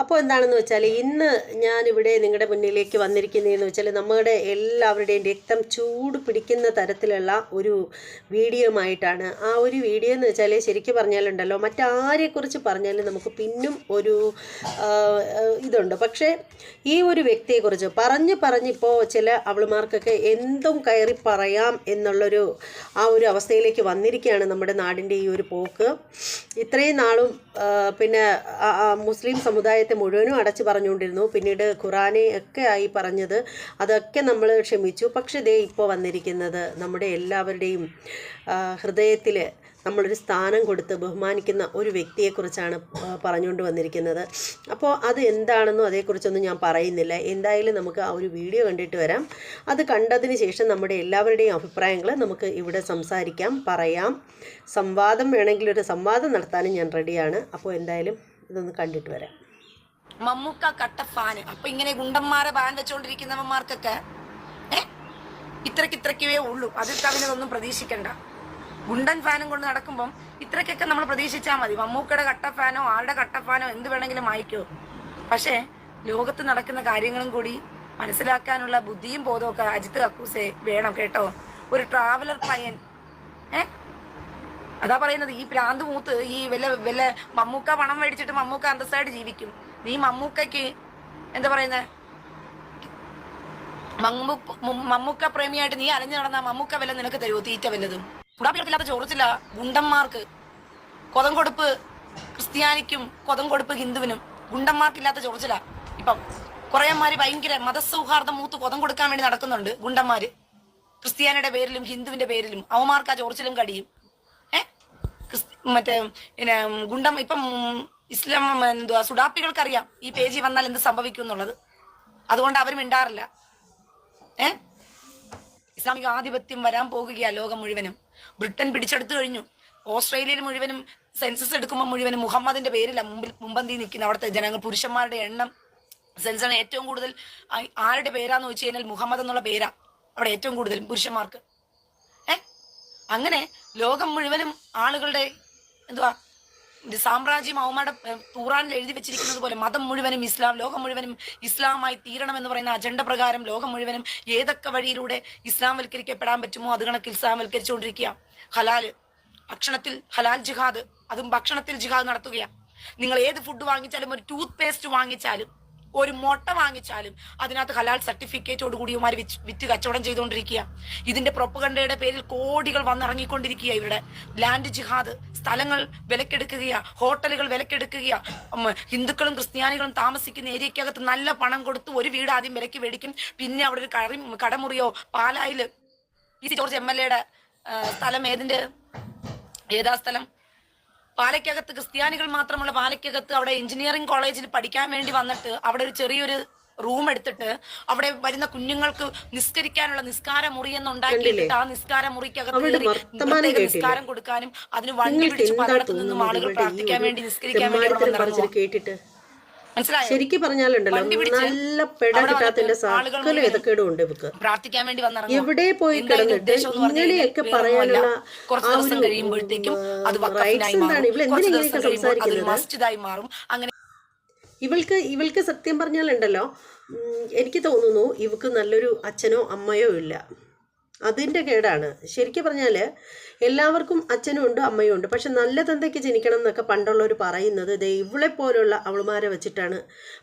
അപ്പോൾ എന്താണെന്ന് വെച്ചാൽ ഇന്ന് ഞാനിവിടെ നിങ്ങളുടെ മുന്നിലേക്ക് വന്നിരിക്കുന്നതെന്ന് വെച്ചാൽ നമ്മുടെ എല്ലാവരുടെയും രക്തം ചൂട് പിടിക്കുന്ന തരത്തിലുള്ള ഒരു വീഡിയോ ആയിട്ടാണ് ആ ഒരു വീഡിയോ എന്ന് വെച്ചാൽ ശരിക്കും പറഞ്ഞാലുണ്ടല്ലോ മറ്റാരെക്കുറിച്ച് പറഞ്ഞാലും നമുക്ക് പിന്നും ഒരു ഇതുണ്ട്. പക്ഷേ ഈ ഒരു വ്യക്തിയെക്കുറിച്ച് പറഞ്ഞ് പറഞ്ഞിപ്പോൾ ചില അവളുമാർക്കൊക്കെ എന്തും കയറി പറയാം എന്നുള്ളൊരു ആ ഒരു അവസ്ഥയിലേക്ക് വന്നിരിക്കുകയാണ് നമ്മുടെ നാടിന്റെ ഈ ഒരു പോക്ക്. ഇത്രയും നാളും പിന്നെ മുസ്ലിം ആ, മുസ്ലിം സമുദായത്തെ മുഴുവനും അടച്ചു പറഞ്ഞുകൊണ്ടിരുന്നു. പിന്നീട് ഖുറാനെ ഒക്കെ ആയി പറഞ്ഞത് അതൊക്കെ നമ്മൾ ക്ഷമിച്ചു. പക്ഷേ ദേ ഇപ്പോൾ വന്നിരിക്കുന്നത് നമ്മുടെ എല്ലാവരുടെയും ഹൃദയത്തിൽ നമ്മളൊരു സ്ഥാനം കൊടുത്ത് ബഹുമാനിക്കുന്ന ഒരു വ്യക്തിയെക്കുറിച്ചാണ് പറഞ്ഞുകൊണ്ട് വന്നിരിക്കുന്നത്. അപ്പോൾ അത് എന്താണെന്നും അതേക്കുറിച്ചൊന്നും ഞാൻ പറയുന്നില്ല. എന്തായാലും നമുക്ക് ആ ഒരു വീഡിയോ കണ്ടിട്ട് വരാം. അത് കണ്ടതിന് ശേഷം നമ്മുടെ എല്ലാവരുടെയും അഭിപ്രായങ്ങൾ നമുക്ക് ഇവിടെ സംസാരിക്കാം പറയാം. സംവാദം വേണമെങ്കിൽ ഒരു സംവാദം നടത്താനും ഞാൻ റെഡിയാണ്. അപ്പോൾ എന്തായാലും ഇതൊന്ന് കണ്ടിട്ട് വരാം. മമ്മൂക്ക കട്ട ഫാന് അപ്പൊ ഇങ്ങനെ ഗുണ്ടന്മാരെ ബാൻ വെച്ചോണ്ടിരിക്കുന്നവന്മാർക്കൊക്കെ ഏ? ഇത്രക്ക് ഉള്ളൂ. അതിൽ കവിനതൊന്നും പ്രതീക്ഷിക്കണ്ട. ഗുണ്ടൻ ഫാനും കൊണ്ട് നടക്കുമ്പം ഇത്രക്കൊക്കെ നമ്മൾ പ്രതീക്ഷിച്ചാൽ മതി. മമ്മൂക്കയുടെ കട്ട ഫാനോ ആളുടെ കട്ട ഫാനോ എന്ത് വേണമെങ്കിലും വായിക്കോ പക്ഷേ ലോകത്ത് നടക്കുന്ന കാര്യങ്ങളും കൂടി മനസ്സിലാക്കാനുള്ള ബുദ്ധിയും ബോധമൊക്കെ അജിത്ത് കക്കൂസെ വേണം കേട്ടോ. ഒരു ട്രാവലർ പയ്യൻ ഏ? അതാ പറയുന്നത്. ഈ പ്രാന്ത് മൂത്ത് ഈ വല്ല വല്ല മമ്മൂക്ക പണം മേടിച്ചിട്ട് മമ്മൂക്ക അന്തസ്സായിട്ട് ജീവിക്കും. നീ മമ്മൂക്കയ്ക്ക് എന്താ പറയുന്നത് മമ്മൂക്ക പ്രേമിയായിട്ട് നീ അലഞ്ഞു നടന്ന മമ്മൂക്ക വല്ല നിനക്ക് തരുമോ തീറ്റ വല്ലതും. കുടാപ്പികൾക്കില്ലാത്ത ചോറച്ചില്ല ഗുണ്ടന്മാർക്ക് കൊതം കൊടുപ്പ് ക്രിസ്ത്യാനിക്കും കൊതം കൊടുപ്പ് ഹിന്ദുവിനും ഗുണ്ടന്മാർക്കില്ലാത്ത ചോറച്ചില്ല. ഇപ്പം കുറേമാര് ഭയങ്കര മതസൗഹാർദ്ദം മൂത്ത് കൊതം കൊടുക്കാൻ വേണ്ടി നടക്കുന്നുണ്ട് ഗുണ്ടന്മാര്. ക്രിസ്ത്യാനിയുടെ പേരിലും ഹിന്ദുവിന്റെ പേരിലും അവന്മാർക്ക് ആ ചോർച്ചിലും കടിയും. ഏഹ് മറ്റേ പിന്നെ ഗുണ്ടം ഇപ്പം ഇസ്ലാം എന്തുവാ? സുഡാപ്പികൾക്കറിയാം ഈ പേജി വന്നാൽ എന്ത് സംഭവിക്കും എന്നുള്ളത്. അതുകൊണ്ട് അവർ മിണ്ടാറില്ല. ഏ? ഇസ്ലാമിക ആധിപത്യം വരാൻ പോകുകയാ ലോകം മുഴുവനും. ബ്രിട്ടൻ പിടിച്ചെടുത്തു കഴിഞ്ഞു. ഓസ്ട്രേലിയയിൽ മുഴുവനും സെൻസസ് എടുക്കുമ്പോൾ മുഴുവനും മുഹമ്മദിന്റെ പേരില്ല മുമ്പിൽ മുമ്പന്തി നിൽക്കുന്ന അവിടുത്തെ ജനങ്ങൾ പുരുഷന്മാരുടെ എണ്ണം. സെൻസറിന് ഏറ്റവും കൂടുതൽ. ആരുടെ പേരാന്ന് വെച്ച് കഴിഞ്ഞാൽ മുഹമ്മദ് എന്നുള്ള പേരാ അവിടെ ഏറ്റവും കൂടുതൽ പുരുഷന്മാർക്ക്. ഏ? അങ്ങനെ ലോകം മുഴുവനും ആളുകളുടെ എന്തുവാ സാമ്രാജ്യം അവന്മാരുടെ തുറാനിൽ എഴുതി വെച്ചിരിക്കുന്നത് പോലെ മതം മുഴുവനും ഇസ്ലാം ലോകം മുഴുവനും ഇസ്ലാമായി തീരണം എന്ന് പറയുന്ന അജണ്ട പ്രകാരം ലോകം മുഴുവനും ഏതൊക്കെ വഴിയിലൂടെ ഇസ്ലാം വൽക്കരിക്കപ്പെടാൻ പറ്റുമോ അത് കണക്ക് ഇസ്ലാം വൽക്കരിച്ചുകൊണ്ടിരിക്കുക ഹലാൽ ഭക്ഷണത്തിൽ ഹലാൽ ജിഹാദ് അതും ഭക്ഷണത്തിൽ ജിഹാദ് നടത്തുകയാണ് നിങ്ങൾ ഏത് ഫുഡ് വാങ്ങിച്ചാലും ഒരു ടൂത്ത് പേസ്റ്റ് വാങ്ങിച്ചാലും ഒരു മുട്ട വാങ്ങിച്ചാലും അതിനകത്ത് ഹലാൽ സർട്ടിഫിക്കറ്റോട് കൂടി ഇവന്മാർ വിറ്റ് കച്ചവടം ചെയ്തുകൊണ്ടിരിക്കുക ഇതിന്റെ പ്രൊപ്പഗണ്ടയുടെ പേരിൽ കോടികൾ വന്നിറങ്ങിക്കൊണ്ടിരിക്കുക ഇവിടെ ലാൻഡ് ജിഹാദ് സ്ഥലങ്ങൾ വിലക്കെടുക്കുകയാ ഹോട്ടലുകൾ വിലക്കെടുക്കുകയാ. ഹിന്ദുക്കളും ക്രിസ്ത്യാനികളും താമസിക്കുന്ന ഏരിയക്കകത്ത് നല്ല പണം കൊടുത്ത് ഒരു വീട് ആദ്യം വിലക്ക് മേടിക്കും. പിന്നെ അവിടെ ഒരു കറി കടമുറിയോ പാലായിൽ P C George M L എയുടെ സ്ഥലം ഏതിന്റെ? ഏതാ സ്ഥലം? പാലയ്ക്കകത്ത് ക്രിസ്ത്യാനികൾ മാത്രമുള്ള പാലയ്ക്കകത്ത് അവിടെ എഞ്ചിനീയറിംഗ് കോളേജിൽ പഠിക്കാൻ വേണ്ടി വന്നിട്ട് അവിടെ ഒരു ചെറിയൊരു റൂം എടുത്തിട്ട് അവിടെ വരുന്ന കുഞ്ഞുങ്ങൾക്ക് നിസ്കരിക്കാനുള്ള നിസ്കാര മുറി എന്നുണ്ടാക്കിയിട്ട് ആ നിസ്കാര മുറിക്കകത്ത്? നിസ്കാരം കൊടുക്കാനും അതിന് വണ്ടി പിടിച്ച് പലയിടത്തു നിന്നും ആളുകൾ പ്രാർത്ഥിക്കാൻ വേണ്ടി നിസ്കരിക്കാൻ വേണ്ടി കേട്ടിട്ട്? ശരിക്കും പറഞ്ഞാലുണ്ടല്ലോ നല്ല പെട കിട്ടാത്തതിന്റെ സകല മുഴുവൻ ഉണ്ട് ഇവക്ക്. പ്രാർത്ഥിക്കാൻ വേണ്ടി വന്നിറങ്ങും എവിടെ പോയി കിടന്നിട്ട് ഇങ്ങനെയൊക്കെ പറയാനുള്ള കുറച്ച് ദിവസം കഴിയുമ്പോഴത്തേക്കും അത് എന്താണ്? ഇവൾ കുറച്ച് എന്തിനാ ദിവസം ഇങ്ങനെയൊക്കെ കഴിയുമ്പോൾ അതൊരു സംസാരിക്കുന്നത് മാറും. അങ്ങനെ ഇവൾക്ക് ഇവൾക്ക് സത്യം പറഞ്ഞാലുണ്ടല്ലോ എനിക്ക് തോന്നുന്നു ഇവക്ക് നല്ലൊരു അച്ഛനോ അമ്മയോ ഇല്ല. അതിന്റെ കേടാണ്. ശരിക്കും പറഞ്ഞാൽ എല്ലാവർക്കും അച്ഛനും ഉണ്ട് അമ്മയും ഉണ്ട്. പക്ഷെ നല്ല തന്തയ്ക്ക് ജനിക്കണം എന്നൊക്കെ പണ്ടുള്ളവർ പറയുന്നത് ദേ ഇവളെ പോലുള്ള അവളുമാരെ വെച്ചിട്ടാണ്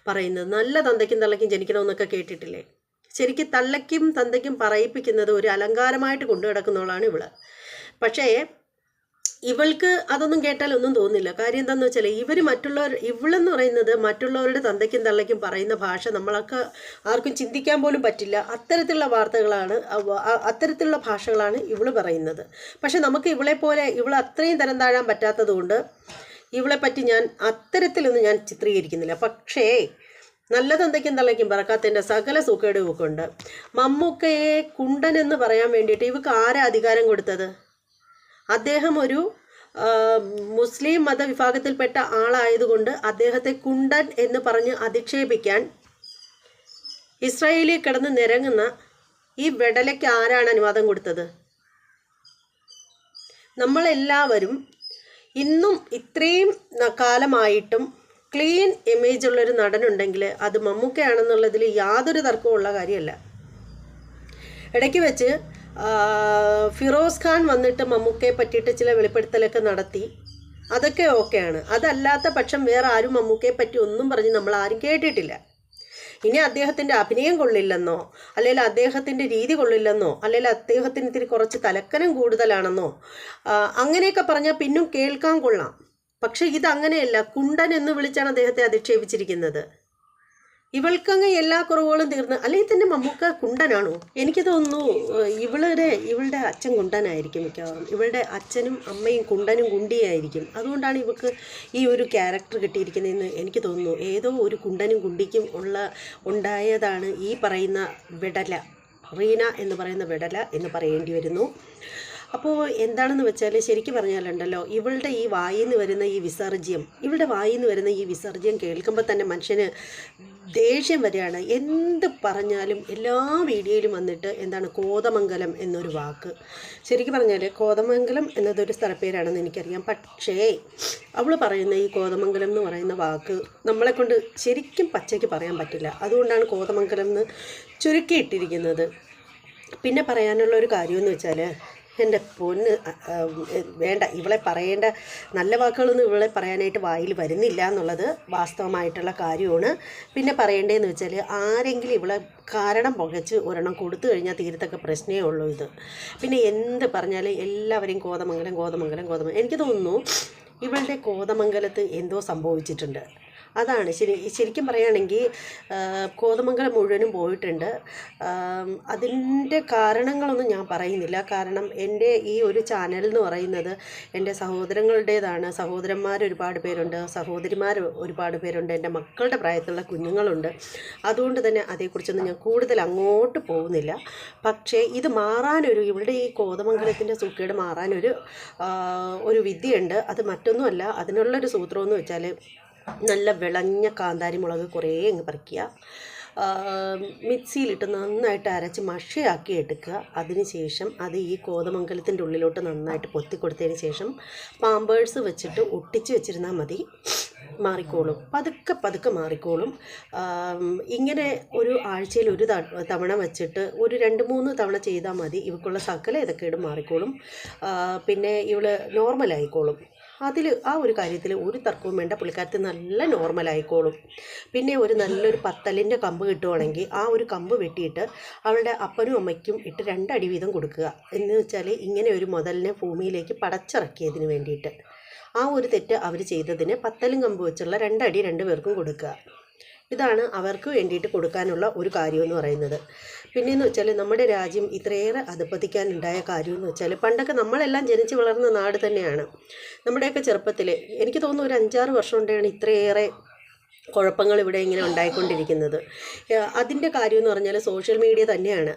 പറയുന്നത്. നല്ല തന്തയ്ക്കും തള്ളയ്ക്കും ജനിക്കണം എന്നൊക്കെ കേട്ടിട്ടില്ലേ? ശരിക്കും തള്ളയ്ക്കും തന്തയ്ക്കും പറയിപ്പിക്കുന്നത് ഒരു അലങ്കാരമായിട്ട് കൊണ്ടു കിടക്കുന്നവളാണ് ഇവൾ. പക്ഷേ ഇവൾക്ക് അതൊന്നും കേട്ടാൽ ഒന്നും തോന്നില്ല. കാര്യം എന്താന്ന് വെച്ചാൽ ഇവർ മറ്റുള്ളവർ ഇവളെന്ന് പറയുന്നത് മറ്റുള്ളവരുടെ തന്തയ്ക്കും തള്ളയ്ക്കും പറയുന്ന ഭാഷ നമ്മളൊക്കെ ആർക്കും ചിന്തിക്കാൻ പോലും പറ്റില്ല. അത്തരത്തിലുള്ള വാർത്തകളാണ് അത്തരത്തിലുള്ള ഭാഷകളാണ് ഇവൾ പറയുന്നത്. പക്ഷെ നമുക്ക് ഇവളെ പോലെ ഇവൾ അത്രയും തരം താഴാൻ പറ്റാത്തത് കൊണ്ട് ഇവളെ പറ്റി ഞാൻ അത്തരത്തിലൊന്നും ഞാൻ ചിത്രീകരിക്കുന്നില്ല. പക്ഷേ നല്ല തന്തയ്ക്കും തള്ളയ്ക്കും പറക്കാത്തതിന്റെ സകല സൂക്കേട് ഉണ്ട് മമ്മൂക്കയെ കുണ്ടൻ എന്ന് പറയാൻ വേണ്ടിയിട്ട് ഇവക്ക് ആരാ അധികാരം കൊടുത്തത്? അദ്ദേഹം ഒരു മുസ്ലിം മതവിഭാഗത്തിൽപ്പെട്ട ആളായതുകൊണ്ട് അദ്ദേഹത്തെ കുണ്ടൻ എന്ന് പറഞ്ഞ് അധിക്ഷേപിക്കാൻ ഇസ്രായേലിൽ കിടന്ന് നിരങ്ങുന്ന ഈ വെടലയ്ക്ക് ആരാണ് അനുവാദം കൊടുത്തത്? നമ്മളെല്ലാവരും ഇന്നും ഇത്രയും കാലമായിട്ടും ക്ലീൻ ഇമേജ് ഉള്ളൊരു നടനുണ്ടെങ്കിൽ അത് മമ്മൂക്കയാണെന്നുള്ളതിൽ യാതൊരു തർക്കമുള്ള കാര്യമല്ല. ഇടയ്ക്ക് വെച്ച് ഫിറോസ് ഖാൻ വന്നിട്ട് മമ്മൂക്കയെ പറ്റിയിട്ട് ചില വെളിപ്പെടുത്തലൊക്കെ നടത്തി. അതൊക്കെ ഓക്കെയാണ്. അതല്ലാത്ത പക്ഷം വേറെ ആരും മമ്മൂക്കയെ പറ്റി ഒന്നും പറഞ്ഞ് നമ്മൾ ആരും കേട്ടിട്ടില്ല. ഇനി അദ്ദേഹത്തിന്റെ അഭിനയം കൊള്ളില്ലെന്നോ അല്ലെങ്കിൽ അദ്ദേഹത്തിന്റെ രീതി കൊള്ളില്ലെന്നോ അല്ലെങ്കിൽ അദ്ദേഹത്തിന് ഇത്തിരി കുറച്ച് തലക്കനം കൂടുതലാണെന്നോ അങ്ങനെയൊക്കെ പറഞ്ഞാൽ പിന്നും കേൾക്കാൻ കൊള്ളാം. പക്ഷേ ഇതങ്ങനെയല്ല കുണ്ടൻ എന്ന് വിളിച്ചാണ് അദ്ദേഹത്തെ അധിക്ഷേപിച്ചിരിക്കുന്നത്. ഇവൾക്കങ്ങ് എല്ലാ കുറവുകളും തീർന്ന് അല്ലെങ്കിൽ തന്നെ മമ്മൂക്ക കുണ്ടനാണോ? എനിക്ക് തോന്നുന്നു ഏഹ് ഇവളുടെ ഇവളുടെ അച്ഛൻ കുണ്ടനായിരിക്കും മിക്കവാറും. ഇവളുടെ അച്ഛനും അമ്മയും കുണ്ടനും കുണ്ടിയായിരിക്കും അതുകൊണ്ടാണ് ഇവൾക്ക് ഈ ഒരു ക്യാരക്ടർ കിട്ടിയിരിക്കുന്നതെന്ന് എനിക്ക് തോന്നുന്നു. ഏതോ ഒരു കുണ്ടനും കുണ്ടിക്കും ഉള്ള ഉണ്ടായതാണ് ഈ പറയുന്ന വിടല. റീന എന്ന് പറയുന്ന വിടല എന്ന് പറയേണ്ടി വരുന്നു. അപ്പോൾ എന്താണെന്ന് വെച്ചാൽ ശരിക്കും പറഞ്ഞാലുണ്ടല്ലോ ഇവളുടെ ഈ വായിൽ നിന്ന് വരുന്ന ഈ വിസർജ്യം ഇവളുടെ വായിൽ നിന്ന് വരുന്ന ഈ വിസർജ്യം കേൾക്കുമ്പോൾ തന്നെ മനുഷ്യന് ദേഷ്യം വരികയാണ് എന്ത് പറഞ്ഞാലും എല്ലാ വീഡിയോയിലും വന്നിട്ട് എന്താണ് കോതമംഗലം എന്നൊരു വാക്ക്. ശരിക്കും പറഞ്ഞാൽ കോതമംഗലം എന്നതൊരു സ്ഥലപ്പേരാണെന്ന് എനിക്കറിയാം. പക്ഷേ അവൾ പറയുന്ന ഈ കോതമംഗലം എന്ന് പറയുന്ന വാക്ക് നമ്മളെ കൊണ്ട് ശരിക്കും പച്ചയ്ക്ക് പറയാൻ പറ്റില്ല. അതുകൊണ്ടാണ് കോതമംഗലം എന്ന് ചുരുക്കിയിട്ടിരിക്കുന്നത്. പിന്നെ പറയാനുള്ള ഒരു കാര്യമെന്ന് വെച്ചാൽ എന്റെ പൊന്ന് വേണ്ട ഇവളെ പറയേണ്ട നല്ല വാക്കുകളൊന്നും ഇവളെ പറയാനായിട്ട് വായിൽ വരുന്നില്ല എന്നുള്ളത് വാസ്തവമായിട്ടുള്ള കാര്യമാണ്. പിന്നെ പറയേണ്ടതെന്ന് വെച്ചാൽ ആരെങ്കിലും ഇവളെ കാരണം പുകച്ച് ഒരെണ്ണം കൊടുത്തു കഴിഞ്ഞാൽ തീരത്തൊക്കെ പ്രശ്നമേ ഉള്ളൂ ഇത്. പിന്നെ എന്ത് പറഞ്ഞാലും എല്ലാവരെയും കോതമംഗലം കോതമംഗലം കോതമംഗലം. എനിക്ക് തോന്നുന്നു ഇവളുടെ കോതമംഗലത്ത് എന്തോ സംഭവിച്ചിട്ടുണ്ട്. അതാണ്. ശരി ശരിക്കും പറയുകയാണെങ്കിൽ കോതമംഗലം മുഴുവനും പോയിട്ടുണ്ട്. അതിന്റെ കാരണങ്ങളൊന്നും ഞാൻ പറയുന്നില്ല. കാരണം എന്റെ ഈ ഒരു ചാനൽ എന്ന് പറയുന്നത് എന്റെ സഹോദരങ്ങളുടേതാണ്. സഹോദരന്മാർ ഒരുപാട് പേരുണ്ട്. സഹോദരിമാർ ഒരുപാട് പേരുണ്ട്. എന്റെ മക്കളുടെ പ്രായത്തിലുള്ള കുഞ്ഞുങ്ങളുണ്ട്. അതുകൊണ്ട് തന്നെ അതേക്കുറിച്ചൊന്നും ഞാൻ കൂടുതൽ അങ്ങോട്ട് പോകുന്നില്ല. പക്ഷേ ഇത് മാറാനൊരു ഇവിടെ ഈ കോതമംഗലത്തിന്റെ സുഖേട് മാറാനൊരു ഒരു വിദ്യയുണ്ട്. അത് മറ്റൊന്നുമല്ല. അതിനുള്ളൊരു സൂത്രമെന്ന് വെച്ചാൽ നല്ല വിളഞ്ഞ കാന്താരി മുളക് കുറേ അങ്ങ് പറിക്കുക. മിക്സിയിലിട്ട് നന്നായിട്ട് അരച്ച് മഷയാക്കി എടുക്കുക. അതിനുശേഷം അത് ഈ കോതമംഗലത്തിന്റെ ഉള്ളിലോട്ട് നന്നായിട്ട് പൊത്തി കൊടുത്തതിന് ശേഷം പാമ്പേഴ്സ് വെച്ചിട്ട് ഒട്ടിച്ച് വെച്ചിരുന്നാൽ മതി. മാറിക്കോളും. പതുക്കെ പതുക്കെ മാറിക്കോളും. ഇങ്ങനെ ഒരു ആഴ്ചയിൽ ഒരു തവണ വെച്ചിട്ട് ഒരു രണ്ട് മൂന്ന് തവണ ചെയ്താൽ മതി. ഇവക്കുള്ള സകല ഇതൊക്കെ മാറിക്കോളും. ആ, പിന്നെ ഇവൾ നോർമലായിക്കോളും. അതിൽ ആ ഒരു കാര്യത്തിൽ ഒരു തർക്കവും വേണ്ട. പുള്ളിക്കാരത്ത് നല്ല നോർമൽ നോർമലായിക്കോളും പിന്നെ ഒരു നല്ലൊരു പത്തലിന്റെ കമ്പ് കിട്ടുവാണെങ്കിൽ ആ ഒരു കമ്പ് വെട്ടിയിട്ട് അവളുടെ അപ്പനും അമ്മയ്ക്കും ഇട്ട് രണ്ടടി വീതം കൊടുക്കുക. എന്ന് വെച്ചാൽ ഇങ്ങനെ ഒരു മുതലിനെ ഭൂമിയിലേക്ക് പടച്ചിറക്കിയതിന് വേണ്ടിയിട്ട്. ആ ഒരു തെറ്റ് അവർ ചെയ്തതിന് പത്തലും കമ്പ് വെച്ചുള്ള രണ്ടടി രണ്ടു പേർക്കും കൊടുക്കുക. ഇതാണ് അവർക്ക് വേണ്ടിയിട്ട് കൊടുക്കാനുള്ള ഒരു കാര്യം എന്ന് പറയുന്നത്. പിന്നെയെന്ന് വെച്ചാൽ നമ്മുടെ രാജ്യം ഇത്രയേറെ അധപ്പതിക്കാനുണ്ടായ കാര്യം എന്ന് വെച്ചാൽ പണ്ടൊക്കെ നമ്മളെല്ലാം ജനിച്ച് വളർന്ന നാട് തന്നെയാണ്. നമ്മുടെയൊക്കെ ചെറുപ്പത്തിൽ എനിക്ക് തോന്നുന്നു ഒരു അഞ്ചാറ് വർഷം കൊണ്ടാണ് ഇത്രയേറെ കുഴപ്പങ്ങൾ ഇവിടെ ഇങ്ങനെ ഉണ്ടായിക്കൊണ്ടിരിക്കുന്നത്. അതിന്റെ കാര്യം എന്ന് പറഞ്ഞാൽ സോഷ്യൽ മീഡിയ തന്നെയാണ്.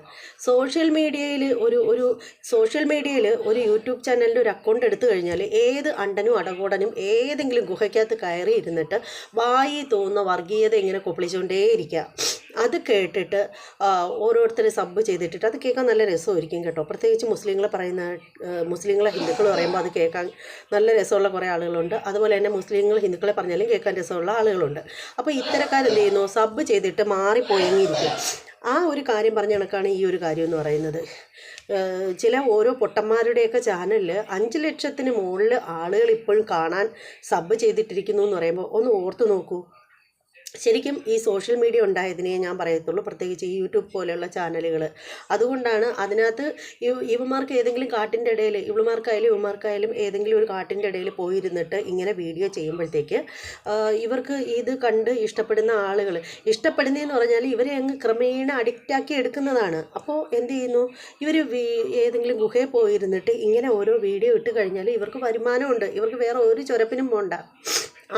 സോഷ്യൽ മീഡിയയിൽ ഒരു ഒരു സോഷ്യൽ മീഡിയയിൽ ഒരു യൂട്യൂബ് ചാനലിന്റെ ഒരു അക്കൗണ്ട് എടുത്തു കഴിഞ്ഞാൽ ഏത് അണ്ടനും അടകൂടനും ഏതെങ്കിലും ഗുഹയ്ക്കകത്ത് കയറി ഇരുന്നിട്ട് വായി തോന്നുന്ന വർഗീയത ഇങ്ങനെ കൊപ്പിളിച്ചുകൊണ്ടേയിരിക്കുക. അത് കേട്ടിട്ട് ഓരോരുത്തർ സബ് ചെയ്തിട്ടിട്ട് അത് കേൾക്കാൻ നല്ല രസമായിരിക്കും കേട്ടോ. പ്രത്യേകിച്ച് മുസ്ലിങ്ങൾ പറയുന്ന മുസ്ലിങ്ങളെ ഹിന്ദുക്കൾ പറയുമ്പോൾ അത് കേൾക്കാൻ നല്ല രസമുള്ള കുറേ ആളുകളുണ്ട്. അതുപോലെ തന്നെ മുസ്ലിങ്ങൾ ഹിന്ദുക്കളെ പറഞ്ഞാലും കേൾക്കാൻ രസമുള്ള ആളുകളുണ്ട്. അപ്പോൾ ഇത്തരക്കാരെന്ത് ചെയ്യുന്നു? സബ് ചെയ്തിട്ട് മാറിപ്പോയെങ്കിരിക്കും ആ ഒരു കാര്യം പറഞ്ഞ കണക്കാണ് ഈ ഒരു കാര്യം എന്ന് പറയുന്നത്. ചില ഓരോ പൊട്ടന്മാരുടെയൊക്കെ ചാനലിൽ അഞ്ച് ലക്ഷത്തിന് മുകളിൽ ആളുകൾ ഇപ്പോഴും കാണാൻ സബ് ചെയ്തിട്ടിരിക്കുന്നു എന്ന് പറയുമ്പോൾ ഒന്ന് ഓർത്ത് നോക്കൂ. ശരിക്കും ഈ സോഷ്യൽ മീഡിയ ഉണ്ടായതിനെ ഞാൻ പറയത്തുള്ളൂ. പ്രത്യേകിച്ച് ഈ യൂട്യൂബ് പോലെയുള്ള ചാനലുകൾ അതുകൊണ്ടാണ് അതിനകത്ത് ഇവമാർക്ക് ഏതെങ്കിലും കാട്ടിന്റെ ഇടയിൽ ഇവളുമാർക്കായാലും ഇവന്മാർക്കായാലും ഏതെങ്കിലും ഒരു കാട്ടിന്റെ ഇടയിൽ പോയിരുന്നിട്ട് ഇങ്ങനെ വീഡിയോ ചെയ്യുമ്പോഴത്തേക്ക് ഇവർക്ക് ഇത് കണ്ട് ഇഷ്ടപ്പെടുന്ന ആളുകൾ ഇഷ്ടപ്പെടുന്നതെന്ന് പറഞ്ഞാൽ ഇവരെ അങ്ങ് ക്രമേണ അഡിക്റ്റാക്കി എടുക്കുന്നതാണ്. അപ്പോൾ എന്ത് ചെയ്യുന്നു? ഇവർ ഏതെങ്കിലും ഗുഹയിൽ പോയിരുന്നിട്ട് ഇങ്ങനെ ഓരോ വീഡിയോ ഇട്ട് കഴിഞ്ഞാൽ ഇവർക്ക് വരുമാനമുണ്ട്. ഇവർക്ക് വേറെ ഒരു ചുരപ്പിനും പോണ്ട.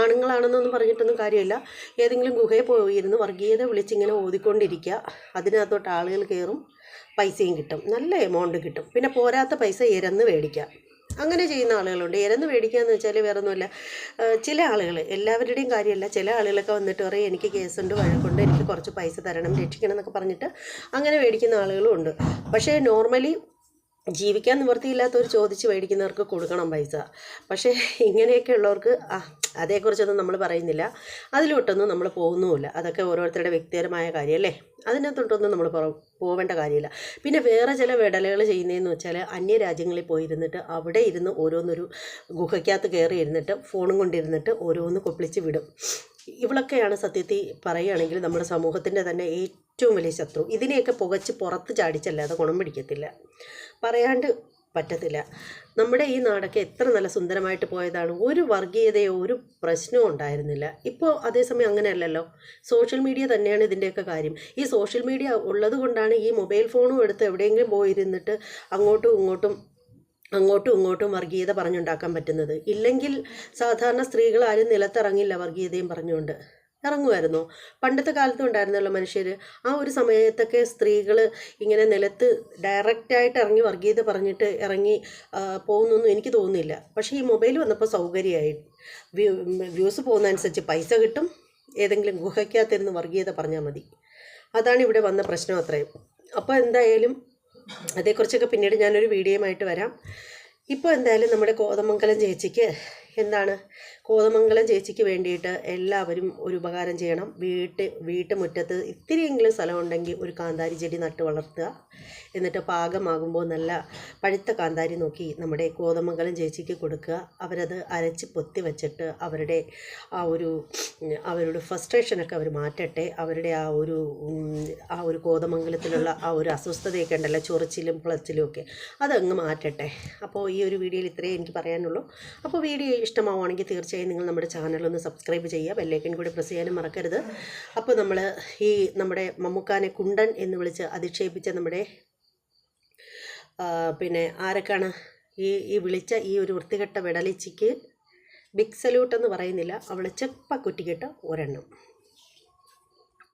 ആണുങ്ങളാണെന്നൊന്നും പറഞ്ഞിട്ടൊന്നും കാര്യമില്ല. ഏതെങ്കിലും ഗുഹയിൽ പോയിരുന്ന് വർഗീയത വിളിച്ചിങ്ങനെ ഓതിക്കൊണ്ടിരിക്കുക. അതിനകത്തോട്ട് ആളുകൾ കയറും പൈസയും കിട്ടും. നല്ല എമൗണ്ട് കിട്ടും. പിന്നെ പോരാത്ത പൈസ ഇരന്ന് മേടിക്കുക. അങ്ങനെ ചെയ്യുന്ന ആളുകളുണ്ട്. ഇരന്ന് മേടിക്കുക എന്ന് വെച്ചാൽ വേറെ ഒന്നുമില്ല ചില ആളുകൾ എല്ലാവരുടെയും കാര്യമല്ല. ചില ആളുകളൊക്കെ വന്നിട്ട് പറയും എനിക്ക് കേസുണ്ട് വഴക്കുണ്ട് എനിക്ക് കുറച്ച് പൈസ തരണം രക്ഷിക്കണം എന്നൊക്കെ പറഞ്ഞിട്ട് അങ്ങനെ മേടിക്കുന്ന ആളുകളും ഉണ്ട്. പക്ഷേ നോർമലി ജീവിക്കാൻ നിവൃത്തിയില്ലാത്തവർ ചോദിച്ച് മേടിക്കുന്നവർക്ക് കൊടുക്കണം പൈസ. പക്ഷേ ഇങ്ങനെയൊക്കെ ഉള്ളവർക്ക് അതേക്കുറിച്ചൊന്നും നമ്മൾ പറയുന്നില്ല. അതിലോട്ടൊന്നും നമ്മൾ പോകുന്നുമില്ല. അതൊക്കെ ഓരോരുത്തരുടെ വ്യക്തിപരമായ കാര്യമല്ലേ? അതിനകത്തോട്ടൊന്നും നമ്മൾ പോവേണ്ട കാര്യമില്ല. പിന്നെ വേറെ ചില വിടലുകൾ ചെയ്യുന്നതെന്ന് വെച്ചാൽ അന്യരാജ്യങ്ങളിൽ പോയിരുന്നിട്ട് അവിടെ ഇരുന്ന് ഓരോന്നൊരു ഗുഹയ്ക്കകത്ത് കയറി ഇരുന്നിട്ട് ഫോണും കൊണ്ടിരുന്നിട്ട് ഓരോന്ന് കൊപ്പിളിച്ച് വിടും. ഇവളൊക്കെയാണ് സത്യത്തിൽ പറയുകയാണെങ്കിൽ നമ്മുടെ സമൂഹത്തിന്റെ തന്നെ ഏറ്റവും വലിയ ശത്രു. ഇതിനെയൊക്കെ പുകച്ച് പുറത്ത് ചാടിച്ചല്ലാതെ ഗുണം പിടിക്കത്തില്ല. പറയാണ്ട് പറ്റത്തില്ല. നമ്മുടെ ഈ നാടൊക്കെ എത്ര നല്ല സുന്ദരമായിട്ട് പോയതാണ്. ഒരു വർഗീയതയോ ഒരു പ്രശ്നവും ഉണ്ടായിരുന്നില്ല. ഇപ്പോൾ അതേസമയം അങ്ങനെയല്ലല്ലോ. സോഷ്യൽ മീഡിയ തന്നെയാണ് ഇതിന്റെയൊക്കെ കാര്യം. ഈ സോഷ്യൽ മീഡിയ ഉള്ളത് കൊണ്ടാണ് ഈ മൊബൈൽ ഫോണും എടുത്ത് എവിടെയെങ്കിലും പോയിരുന്നിട്ട് അങ്ങോട്ടും ഇങ്ങോട്ടും അങ്ങോട്ടും ഇങ്ങോട്ടും വർഗീയത പറഞ്ഞുണ്ടാക്കാൻ പറ്റുന്നത്. ഇല്ലെങ്കിൽ സാധാരണ സ്ത്രീകൾ ആരും നിലത്തിറങ്ങില്ല വർഗീയതയും പറഞ്ഞുകൊണ്ട്. ഇറങ്ങുമായിരുന്നോ. പണ്ടത്തെ കാലത്തും ഉണ്ടായിരുന്നല്ലോ മനുഷ്യർ ആ ഒരു സമയത്തൊക്കെ സ്ത്രീകൾ ഇങ്ങനെ നിലത്ത് ഡയറക്റ്റായിട്ട് ഇറങ്ങി വർഗീയത പറഞ്ഞിട്ട് ഇറങ്ങി പോകുന്നൊന്നും എനിക്ക് തോന്നുന്നില്ല. പക്ഷേ ഈ മൊബൈൽ വന്നപ്പോൾ സൗകര്യമായി. വ്യൂ വ്യൂസ് പോകുന്നതനുസരിച്ച് പൈസ കിട്ടും. ഏതെങ്കിലും ഗുഹയ്ക്കകത്തിരുന്ന് വർഗീയത പറഞ്ഞാൽ മതി. അതാണ് ഇവിടെ വന്ന പ്രശ്നം അത്രയും. അപ്പോൾ എന്തായാലും അതേക്കുറിച്ചൊക്കെ പിന്നീട് ഞാനൊരു വീഡിയോയുമായിട്ട് വരാം. ഇപ്പോൾ എന്തായാലും നമ്മുടെ കോതമംഗലം ചേച്ചിക്ക് എന്താണ്? കോതമംഗലം ചേച്ചിക്ക് വേണ്ടിയിട്ട് എല്ലാവരും ഒരു ഉപകാരം ചെയ്യണം. വീട്ട് വീട്ടുമുറ്റത്ത് ഇത്തിരിയെങ്കിലും സ്ഥലമുണ്ടെങ്കിൽ ഒരു കാന്താരി ചെടി നട്ട് വളർത്തുക. എന്നിട്ട് പാകമാകുമ്പോൾ നല്ല പഴുത്ത കാന്താരി നോക്കി നമ്മുടെ കോതമംഗലം ചേച്ചിക്ക് കൊടുക്കുക. അവരത് അരച്ച് പൊത്തി വച്ചിട്ട് അവരുടെ ആ ഒരു അവരുടെ ഫ്രസ്ട്രേഷനൊക്കെ അവർ മാറ്റട്ടെ. അവരുടെ ആ ഒരു ആ ഒരു കോതമംഗലത്തിലുള്ള ആ ഒരു അസ്വസ്ഥതയൊക്കെ ഉണ്ടല്ലോ ചൊറിച്ചിലും പ്ലച്ചിലും ഒക്കെ. അതങ്ങ് മാറ്റട്ടെ. അപ്പോൾ ഈ ഒരു വീഡിയോയിൽ ഇത്രയേ എനിക്ക് പറയാനുള്ളൂ. അപ്പോൾ വീഡിയോ ഇഷ്ടമാവുകയാണെങ്കിൽ തീർച്ചയായും നിങ്ങൾ നമ്മുടെ ചാനലൊന്ന് സബ്സ്ക്രൈബ് ചെയ്യുക. ബെല്ലേക്കൻ കൂടി പ്രസ് ചെയ്യാനും മറക്കരുത്. അപ്പോൾ നമ്മൾ ഈ നമ്മുടെ മമ്മൂക്കാനെ കുണ്ടൻ എന്ന് വിളിച്ച് അധിക്ഷേപിച്ച നമ്മുടെ പിന്നെ ആരൊക്കെയാണ് ഈ ഈ വിളിച്ച ഈ ഒരു വൃത്തികെട്ട വിടലിച്ചിക്ക് ബിഗ് സല്യൂട്ട് എന്ന് പറയുന്നില്ല. അവളെ ചെപ്പ കുറ്റിക്കിട്ട് ഒരെണ്ണം.